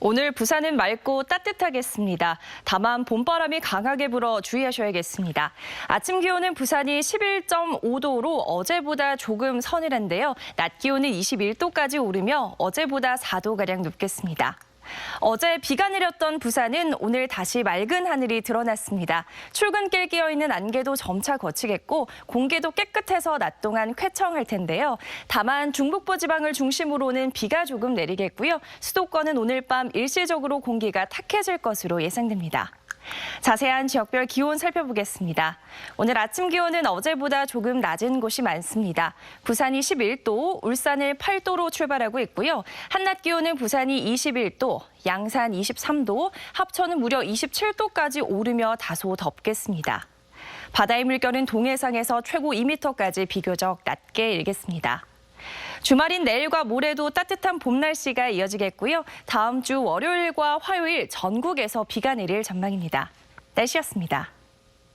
오늘 부산은 맑고 따뜻하겠습니다. 다만 봄바람이 강하게 불어 주의하셔야겠습니다. 아침 기온은 부산이 11.5도로 어제보다 조금 서늘한데요. 낮 기온은 21도까지 오르며 어제보다 4도가량 높겠습니다. 어제 비가 내렸던 부산은 오늘 다시 맑은 하늘이 드러났습니다. 출근길 끼어 있는 안개도 점차 거치겠고 공기도 깨끗해서 낮 동안 쾌청할 텐데요. 다만 중북부 지방을 중심으로는 비가 조금 내리겠고요. 수도권은 오늘 밤 일시적으로 공기가 탁해질 것으로 예상됩니다. 자세한 지역별 기온 살펴보겠습니다. 오늘 아침 기온은 어제보다 조금 낮은 곳이 많습니다. 부산이 11도, 울산을 8도로 출발하고 있고요. 한낮 기온은 부산이 21도, 양산 23도, 합천은 무려 27도까지 오르며 다소 덥겠습니다. 바다의 물결은 동해상에서 최고 2m까지 비교적 낮게 일겠습니다. 주말인 내일과 모레도 따뜻한 봄 날씨가 이어지겠고요. 다음 주 월요일과 화요일 전국에서 비가 내릴 전망입니다. 날씨였습니다.